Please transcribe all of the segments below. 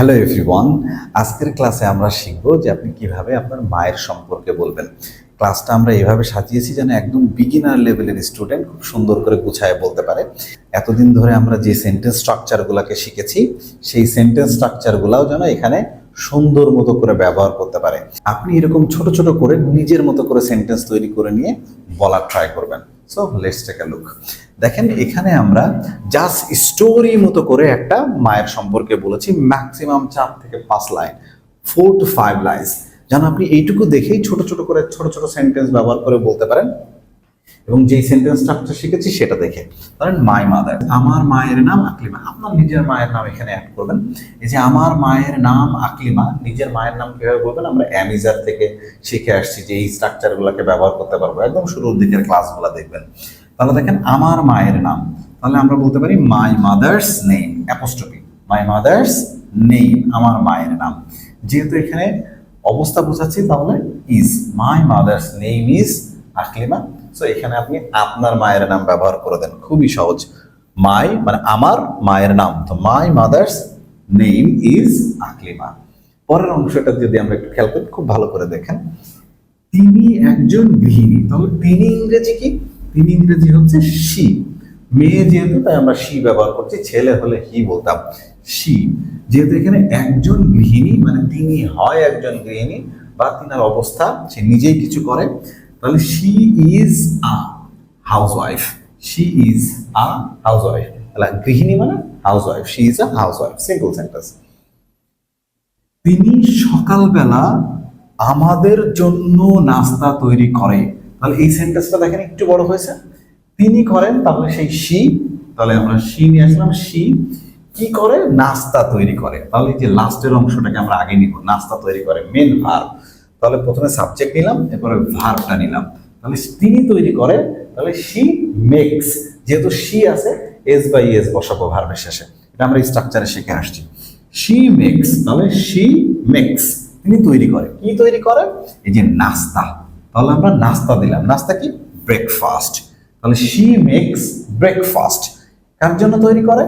Hello everyone আজকের ক্লাসে আমরা শিখব যে আপনি কীভাবে আপনার মায়ের সম্পর্কে বলবেন। ক্লাসটা আমরা এভাবে সাজিয়েছি যেন একদম বিগিনার লেভেলের স্টুডেন্ট খুব সুন্দর করে গুছায় বলতে পারে। এতদিন ধরে আমরা যে সেন্টেন্স স্ট্রাকচারগুলোকে শিখেছি, সেই সেন্টেন্স স্ট্রাকচারগুলোও যেন এখানে সুন্দর মতো করে ব্যবহার করতে পারে। আপনি এরকম ছোট ছোট করে নিজের মতো করে সেন্টেন্স তৈরি করে নিয়ে বলার ট্রাই করবেন। সো লেটস টেক লুক দেখেন, এখানে আমরা জাস্ট স্টোরি মতো করে একটা মায়ের সম্পর্কে বলেছি ম্যাক্সিমাম চার থেকে পাঁচ line four to five lines যেন আপনি এইটুকু দেখেই ছোট ছোট করে ছোট ছোট সেন্টেন্স ব্যবহার করে বলতে পারেন এবং যেই সেন্টেন্স স্ট্রাকচার শিখেছি সেটা দেখে। ধরেন মাই মাদার আমার মায়ের নাম আকলিমা। আপনার নিজের মায়ের নাম এখানে অ্যাড করবেন। এই যে আমার মায়ের নাম আকলিমা, নিজের মায়ের নাম কীভাবে বলবেন? আমরা অ্যামিজার থেকে শিখে আসছি যে এই স্ট্রাকচারগুলোকে ব্যবহার করতে পারব। একদম শুরুর দিকের ক্লাসগুলো দেখবেন। তাহলে দেখেন, আমার মায়ের নাম। তাহলে আমরা বলতে পারি my mother's name apostrophe my mother's name আমার মায়ের নাম। যেহেতু এখানে অবস্থা বোঝাচ্ছি, তাহলে is my mother's name is Aklima. So এখানে আপনি আপনার মায়ের নাম ব্যবহার করে দেন। খুবই সহজ। মাই মানে আমার মায়ের নাম। তো my mother's name is Aklima. পরের অংশটা যদি আমরা একটু খেয়াল করি, খুব ভালো করে দেখেন। তিনি একজন গৃহিণী। তাহলে তিনি ইংরেজি কি? তিনি ইংরেজি হচ্ছে সি মেয়ে যেহেতু, তাই আমরা সি ব্যবহার করছি। ছেলে হলে হি বলতাম। সি যেহেতু এখানে একজন গৃহিণী মানে তিনি হয় একজন গৃহিণী, বা তিনার অবস্থা, সে নিজেই কিছু করে। তাহলে she is a housewife she is a housewife তাহলে গৃহিণী মানে housewife she is a housewife simple sentence তিনি সকালবেলা আমাদের জন্য নাস্তা তৈরি করে। তাহলে এই সেন্টেন্সটা দেখেন একটু বড় হয়েছে। তিনি করেন, তাহলে সেই শি তাহলে আমরা শি নিয়ে আসলাম। শি কি করে? নাস্তা তৈরি করে। তাহলে যে লাস্টের অংশটাকে আমরা আগে নিব। নাস্তা তৈরি করে। মেন ভার্ব তাহলে প্রথমে সাবজেক্ট নিলাম, এরপরে ভার্বটা নিলাম। তাহলে তিনি তৈরি করে তাহলে শি মেক্স যেহেতু শি আছে এস বাই এস বসাবো ভার্বের শেষে। এটা আমরা স্ট্রাকচারে শিখে আসছি। শি মেক্স তাহলে শি মেক্স তিনি তৈরি করে কি তৈরি করে এই যে নাস্তা। তাহলে আমরা নাস্তা দিলাম। নাস্তা কি? ব্রেকফাস্ট তাহলে শি মেক্স ব্রেকফাস্ট কার জন্য তৈরি করে?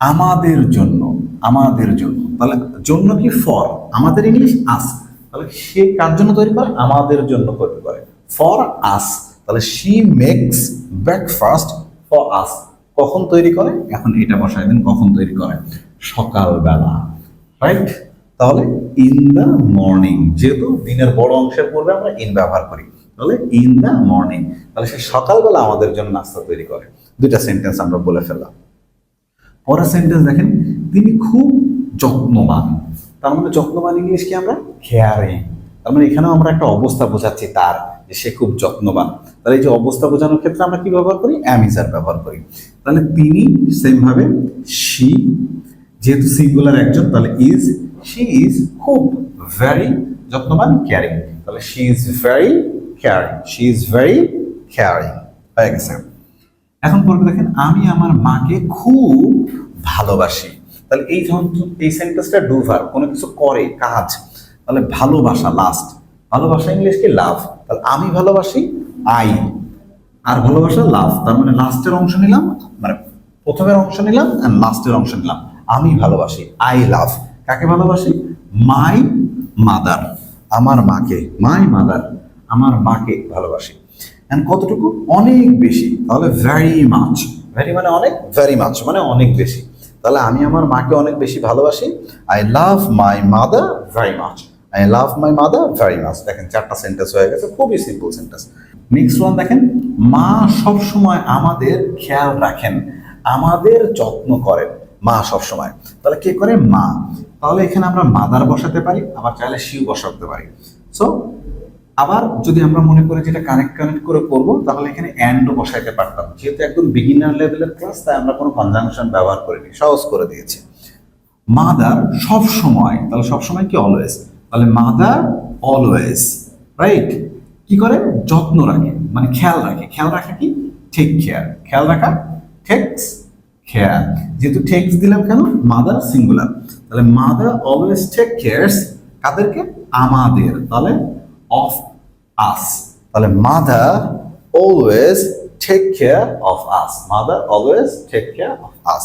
আমাদের জন্য। আমাদের জন্য। তাহলে জন্য কি? ফর আমাদের ইংলিশ আস তাহলে সে কার জন্য তৈরি করে? আমাদের জন্য তৈরি করে। ফর আস তাহলে she makes breakfast for us কখন তৈরি করে? এখন এটা বসায় দিন, কখন তৈরি করে? সকালবেলা। রাইট তাহলে ইন দ্য মর্নিং যেহেতু দিনের বড় অংশের পূর্বে আমরা ইন ব্যবহার করি। তাহলে ইন দ্য মর্নিং তাহলে সে সকালবেলা আমাদের জন্য নাস্তা তৈরি করে। দুইটা সেন্টেন্স আমরা বলে ফেললাম। পরের সেন্টেন্স দেখেন, তিনি খুব যত্নবান। তার মানে যত্নবান ইংলিশ কি আমরা? কেয়ারিং তার মানে এখানেও আমরা একটা অবস্থা বোঝাচ্ছি তার, যে সে খুব যত্নবান। তাহলে এই যে অবস্থা বোঝানোর ক্ষেত্রে আমরা কি ব্যবহার করি? অ্যামিজার ব্যবহার করি। তাহলে তিনি সেম ভাবে শি যেহেতু সিঙ্গুলার একজন, তাহলে ইজ শি ইজ খুব ভেরি যত্নবান কেয়ারিং তাহলে she is very caring she is very caring হয়ে গেছে। এখন পরে দেখেন, আমি আমার মাকে খুব ভালোবাসি। তাহলে এই এই সেন্টেন্সটা ডুভার কোনো কিছু করে, কাজ, তাহলে ভালোবাসা লাস্ট ভালোবাসা ইংলিশ কি লাভ তাহলে আমি ভালোবাসি আই আর ভালোবাসা লাভ তার মানে লাস্টের অংশ নিলাম মানে প্রথমের অংশ নিলাম আর লাস্টের অংশ নিলাম। আমি ভালোবাসি আই লাভ কাকে ভালোবাসি? মাই মাদার আমার মাকে মাই মাদার আমার মাকে ভালোবাসি। এন্ড কতটুকু? অনেক বেশি, তাহলে ভেরি মাচ ভেরি মানে অনেক ভেরি মাচ মানে অনেক বেশি। তাহলে আমি আমার মাকে অনেক বেশি ভালোবাসি। I love my mother very much I love my mother very much দেখেন চারটা সেন্টেন্স হয়ে গেছে, খুবই সিম্পল সেন্টেন্স নেক্সট ওয়ান দেখেন, মা সব সময় আমাদের খেয়াল রাখেন, আমাদের যত্ন করেন, মা সব সময় তাহলে কে করে? মা। তাহলে এখানে আমরা মাদার বসাতে পারি, আবার চাইলে শিউ বসাতে পারি। সো আবার যদি আমরা মনে করি যেটা কানেক্ট কানেক্ট করে করব, তাহলে এখানে অ্যান্ডও বসাইতে পারতাম। যেহেতু একদম বিগিনার লেভেলের ক্লাস তাই আমরা কোনো কনজাংশন ব্যবহার করিনি। সহজ করে দিয়েছি। মাদার সব সময়, তাহলে সব সময় কি অলওয়েজ তাহলে মাদার অলওয়েজ রাইট কি করে? যত্ন রাখে মানে খেয়াল রাখে। খেয়াল রাখা কি? টেক কেয়ার খেয়াল রাখা টেক্স কেয়ার যেহেতু টেক্স দিলাম কেন? মাদার সিঙ্গুলার তাহলে মাদার অলওয়েজ টেক কেয়ারস কাদেরকে? আমাদের। তাহলে অফ আস তাহলে mother always take care of us mother always take care of us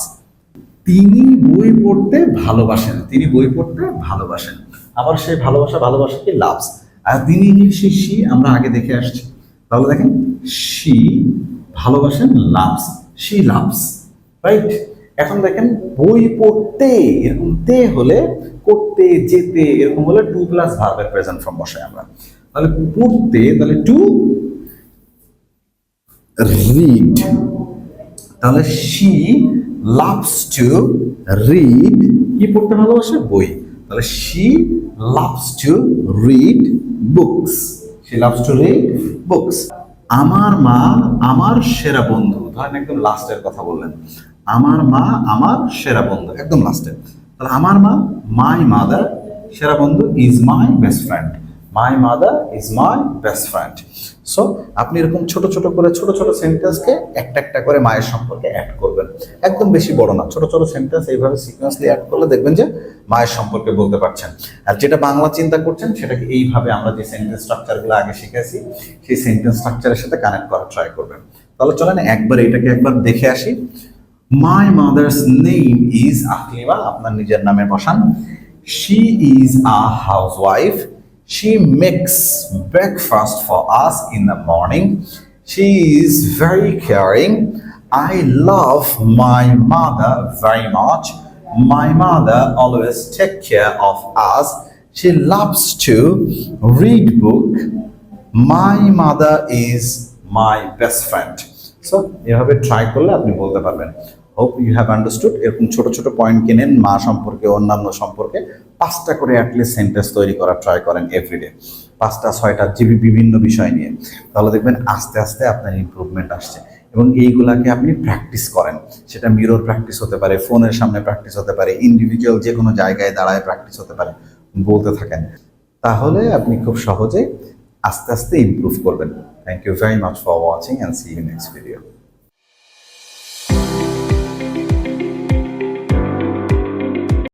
তিনি বই পড়তে ভালোবাসেন। তিনি বই পড়তে ভালোবাসেন। আবার সেই ভালোবাসা ভালোবাসা কি লাভস আর তিনি ইংলিশে শি আমরা আগে দেখে আসছি। তাহলে দেখেন শি ভালোবাসেন লাভস শি লাভস রাইট এখন দেখেন, বই পড়তে, এরকম তে হলে করতে, যেতে, এরকম হলে টু প্লাস ভার্বের প্রেজেন্ট ফর্ম বসাই আমরা। তাহলে পড়তে, তাহলে টু রিড তাহলে শি লাভস টু রিড কি পড়তে ভালোবাসে? বই। তাহলে she loves to read books she loves to read books আমার মা, আমার সেরা বন্ধু, ধরেন একদম লাস্টের কথা বললেন। আমার মা আমার সেরা বন্ধু, একদম লাস্টের তাহলে আমার মা মাই মাদার সেরা বন্ধু is my best friend my mother is my best friend so আপনি এরকম ছোট ছোট করে ছোট ছোট সেন্টেন্সকে একটা একটা করে মায়ের সম্পর্কে অ্যাড করবেন। একদম বেশি বড় না, ছোট ছোট সেন্টেন্স এইভাবে সিকোয়েন্সলি অ্যাড করলে দেখবেন যে মায়ের সম্পর্কে বলতে পারছেন। আর যেটা বাংলা চিন্তা করছেন, সেটাকে এইভাবে আমরা যে সেন্টেন্স স্ট্রাকচারগুলো আগে শিখেছি, সেই সেন্টেন্স স্ট্রাকচারের সাথে কানেক্ট করার ট্রাই করবেন। তাহলে চলেন একবার এটাকে একবার দেখে আসি। My mother's name is Aklima আপনার নিজের নামে বসান। She is a house wife she makes breakfast for us in the morning she is very caring I love my mother very much my mother always take care of us she loves to read book my mother is my best friend so এভাবে try করলে আপনি বলতে পারবেন। Hope you have understood এরকম ছোট ছোট point কিনেন, মা সম্পর্কে, অন্যান্য সম্পর্কে, পাঁচটা করে অ্যাটলিস্ট সেন্টেন্স তৈরি করার ট্রাই করেন এভরিডে পাঁচটা, ছয়টা, জিবি বিভিন্ন বিষয় নিয়ে। তাহলে দেখবেন আস্তে আস্তে আপনার ইমপ্রুভমেন্ট আসছে। এবং এইগুলাকে আপনি প্র্যাকটিস করেন। সেটা মিরর প্র্যাকটিস হতে পারে, ফোনের সামনে প্র্যাকটিস হতে পারে ইন্ডিভিজুয়াল যে কোনো জায়গায় দাঁড়ায় প্র্যাকটিস হতে পারে, বলতে থাকেন। তাহলে আপনি খুব সহজে আস্তে আস্তে ইমপ্রুভ করবেন। Thank you very much for watching and see you next video.